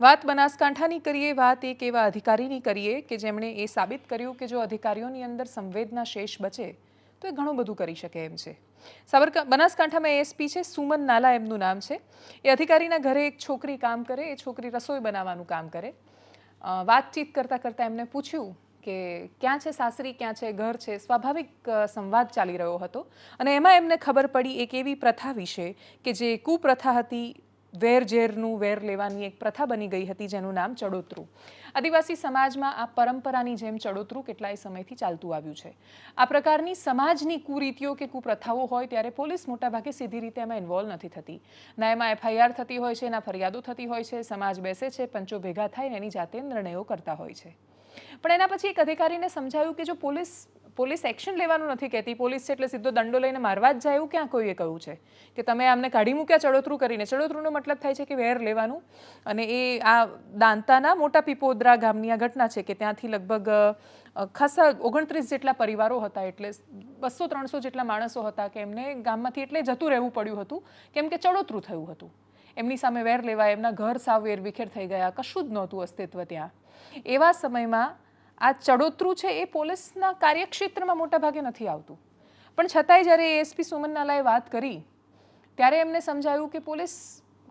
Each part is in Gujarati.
વાત બનાસકાંઠાની કરીએ, વાત એક એવા અધિકારીની કરીએ કે જેમણે એ સાબિત કર્યું કે જો અધિકારીઓની અંદર સંવેદના શેષ બચે, તો એ ઘણું બધું કરી શકે એમ છે. સાબરકા, બનાસકાંઠામાં એએસપી છે સુમન નાલા એમનું નામ છે. એ અધિકારીના ઘરે એક છોકરી કામ કરે, એ છોકરી રસોઈ બનાવવાનું કામ કરે. વાતચીત કરતાં કરતાં એમને પૂછ્યું કે ક્યાં છે સાસરી, ક્યાં છે ઘર છે? સ્વાભાવિક સંવાદ ચાલી રહ્યો હતો. અને એમાં એમને ખબર પડી એક એવી પ્રથા વિશે કે જે કુપ્રથા હતી વેર ઝેરનું વેર લેવાની એક પ્રથા બની ગઈ હતી જેનું નામ ચડોતરું. આદિવાસી સમાજમાં આ પરંપરાની જેમ ચડોતરું કેટલાય સમયથી ચાલતું આવ્યું છે. આ પ્રકારની સમાજની કુરીતિઓ કે કુપ્રથાઓ હોય ત્યારે પોલીસ મોટાભાગે સીધી રીતે એમાં ઇન્વોલ્વ નથી થતી. ના એમાં એફઆઈઆર થતી હોય છે, ના ફરિયાદો થતી હોય છે, સમાજ બેસે છે, પંચો ભેગા થાય એની જાતે નિર્ણયો કરતા હોય છે. પણ એના પછી એક અધિકારીને સમજાયું કે જો પોલીસ પોલીસ એક્શન લેવાનું નથી કહેતી. પોલીસ છે એટલે સીધો દંડો લઈને મારવા જ જાય એવું ક્યાં કોઈએ કહ્યું છે? કે તમે આમને કાઢી મૂક્યા ચડોતરું કરીને. ચડોતરુંનો મતલબ થાય છે કે વેર લેવાનું. અને એ આ દાંતાના મોટા પીપોદરા ગામની આ ઘટના છે કે ત્યાંથી લગભગ ખાસા ઓગણત્રીસ જેટલા પરિવારો હતા એટલે બસો ત્રણસો જેટલા માણસો હતા કે એમને ગામમાંથી એટલે જતું રહેવું પડ્યું હતું. કેમ કે ચડોતરું થયું હતું. એમની સામે વેર લેવાય, એમના ઘર સાવ વેર વિખેર થઈ ગયા. કશું જ નહોતું અસ્તિત્વ ત્યાં. એવા સમયમાં આ ચડોતરું છે એ પોલીસના કાર્યક્ષેત્રમાં મોટાભાગે નથી આવતું. પણ છતાંય જ્યારે એએસપી સુમન નાલાએ વાત કરી, ત્યારે એમને સમજાયું કે પોલીસ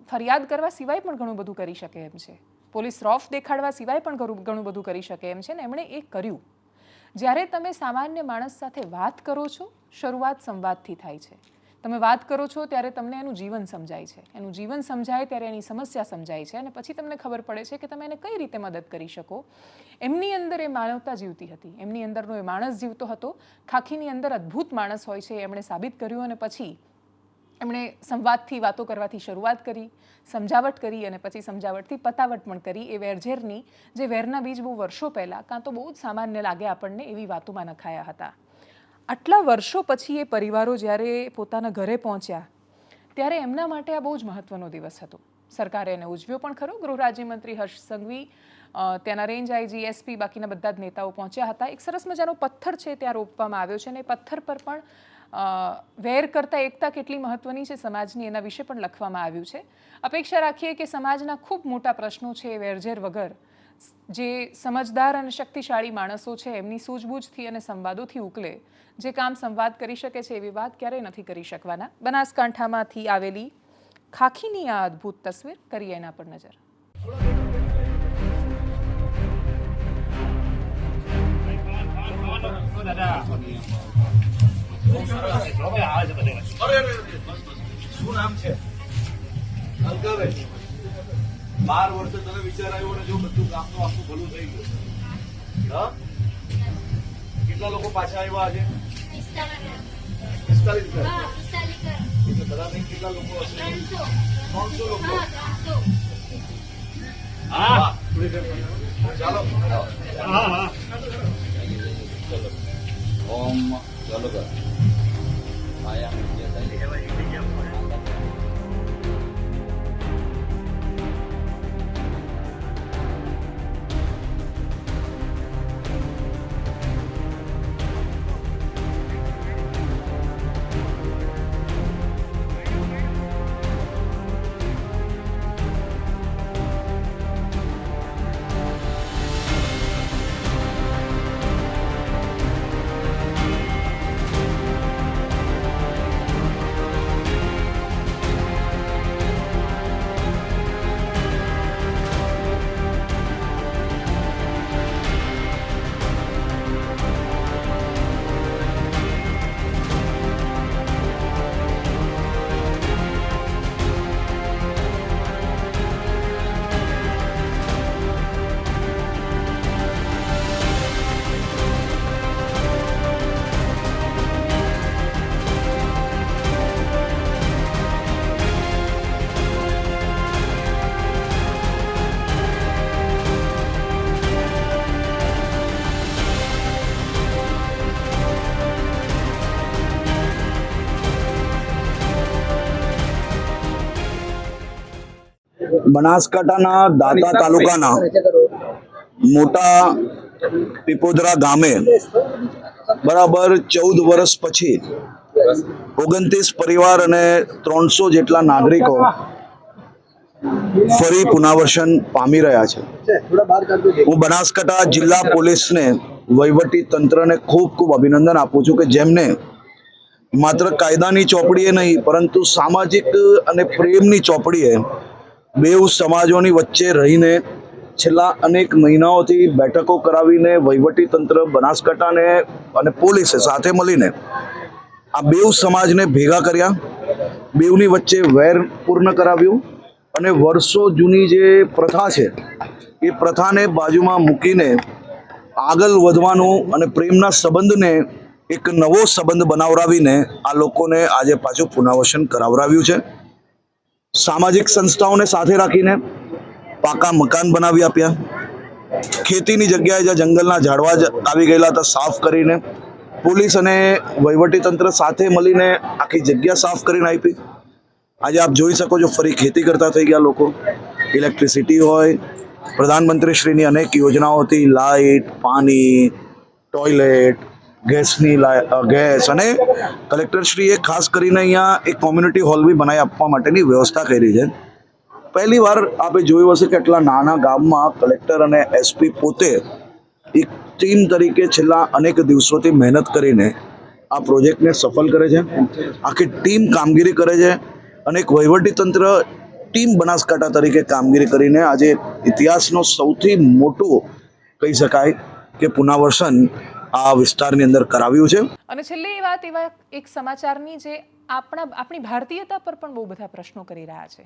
ફરિયાદ કરવા સિવાય પણ ઘણું બધું કરી શકે એમ છે. પોલીસ રોફ દેખાડવા સિવાય પણ ઘણું ઘણું બધું કરી શકે એમ છે ને એમણે એ કર્યું. જ્યારે તમે સામાન્ય માણસ સાથે વાત કરો છો, શરૂઆત સંવાદથી થાય છે. તમે વાત કરો છો ત્યારે તમને એનું જીવન સમજાય છે. એનું જીવન સમજાય ત્યારે એની સમસ્યા સમજાય છે અને પછી તમને ખબર પડે છે કે તમે એને કઈ રીતે મદદ કરી શકો. એમની અંદર એ માનવતા જીવતી હતી. એમની અંદરનો એ માણસ જીવતો હતો. ખાખીની અંદર અદ્ભુત માણસ હોય છે, એમણે સાબિત કર્યું અને પછી એમણે સંવાદથી, વાતો કરવાથી શરૂઆત કરી, સમજાવટ કરી અને પછી સમજાવટથી પતાવટ પણ કરી. એ વેરઝેરની, જે વેરના બીજ બહુ વર્ષો પહેલાં, કાં તો બહુ જ સામાન્ય લાગે આપણને એવી વાતોમાં નખાયા હતા. આટલા વર્ષો પછી એ પરિવારો જ્યારે પોતાના ઘરે પહોંચ્યા, ત્યારે એમના માટે આ બહુ જ મહત્વનો દિવસ હતો. સરકારે એને ઉજવ્યો પણ ખરો. ગૃહ રાજ્યમંત્રી હર્ષ સંઘવી ત્યાંના રેન્જ આઈજી, એસપી, બાકીના બધા જ નેતાઓ પહોંચ્યા હતા. એક સરસ મજાનો પથ્થર છે ત્યાં રોપવામાં આવ્યો છે અને પથ્થર પર પણ વેર કરતાં એકતા કેટલી મહત્વની છે સમાજની એના વિશે પણ લખવામાં આવ્યું છે. અપેક્ષા રાખીએ કે સમાજના ખૂબ મોટા પ્રશ્નો છે વેરઝેર વગર જે સમજદાર અને શક્તિશાળી માણસો છે, એમની સૂઝબૂછથી અને સંવાદોથી ઉકલે. જે કામ સંવાદ કરી શકે છે, એવી વાત ક્યારેય નથી કરી શકવાના. બનાસકાંઠામાંથી આવેલી ખાખીની આ અદ્ભુત તસવીર કરીએ એના પર નજર. શું નામ છે? બાર વર્ષે તમે વિચાર આવ્યો ને જો બધું ગામનું આખું ભલું થઈ ગયું. હા? કેટલા લોકો પાછા આવ્યા આજે? પિસ્તાલીસ એટલે બધા નહીં કેટલા લોકો હશે? ત્રણસો. લોકો? હા ચાલો ઓમ ચાલુ. બનાસકાંઠાના દાતા તાલુકાના મોટા પીપોદરા ગામે બરાબર ચૌદ વર્ષ પછી ઓગણત્રીસ પરિવાર અને ત્રણસો જેટલા નાગરિકો ફરી પુનરાવર્તન પામી રહ્યા છે. હું બનાસકાંઠા જિલ્લા પોલીસને વહીવટી તંત્રને ખૂબ ખૂબ અભિનંદન આપું છું કે જેમને માત્ર કાયદાની ચોપડીએ નહીં પરંતુ સામાજિક અને પ્રેમની ચોપડીએ બેઉ સમાજોની વચ્ચે રહીને છેલ્લા અનેક મહિનાઓથી બેઠકો કરાવીને વહીવટી તંત્ર બનાસકાંઠાને અને પોલીસે સાથે મળીને આ બેઉ સમાજને ભેગા કર્યા. બેઉની વચ્ચે વેર પૂર્ણ કરાવ્યું અને વર્ષો જૂની જે પ્રથા છે, એ પ્રથાને બાજુમાં મૂકીને આગળ વધવાનું અને પ્રેમના સંબંધને એક નવો સંબંધ બનાવરાવીને આ લોકોને આજે પાછું પુનઃવસન કરાવરાવ્યું છે. સામાજિક સંસ્થાઓને સાથે રાખીને પાકા મકાન બનાવી આપ્યા. ખેતીની જગ્યાએ જ્યાં જંગલના ઝાડવા આવી ગયેલા હતા, સાફ કરીને પોલીસ અને તંત્ર સાથે મળીને આખી જગ્યા સાફ કરીને આપી. આજે આપ જોઈ શકો છો, ફરી ખેતી કરતા થઈ ગયા લોકો. ઇલેક્ટ્રિસિટી હોય, પ્રધાનમંત્રીશ્રીની અનેક યોજનાઓ હતી, લાઇટ, પાણી, ટોયલેટ ગેસની ગેસ અને કલેક્ટરશ્રીએ ખાસ કરીને અહીંયા એક કોમ્યુનિટી હોલ બી બનાવી આપવા માટેની વ્યવસ્થા કરી છે. પહેલી વાર આપણે જોયું હશે કે આટલા નાના ગામમાં કલેક્ટર અને એસપી પોતે એક ટીમ તરીકે છેલ્લા અનેક દિવસોથી મહેનત કરીને આ પ્રોજેક્ટને સફળ કરે છે. આખી ટીમ કામગીરી કરે છે અને એક વહીવટી તંત્ર ટીમ બનાસકાંઠા તરીકે કામગીરી કરીને આજે ઇતિહાસનો સૌથી મોટું કહી શકાય કે પુનરાવર્તન આ વિસ્તારની અંદર કરાવ્યું છે. અને છેલ્લે એ વાત એવા એક સમાચારની જે આપણા આપણી ભારતીયતા પર પણ બહુ બધા પ્રશ્નો કરી રહ્યા છે.